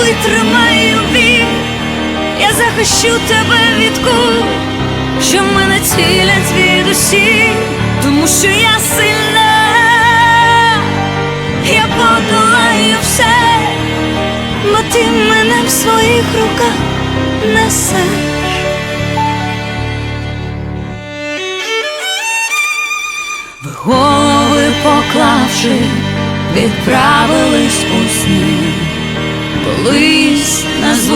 витримаю біль, я захищу тебе від куль, що мене цілять звідусіль, тому що я сильна, я подолаю все, бо ти мене в своїх руках несеш. Ви голови поклавши, відправились у сни.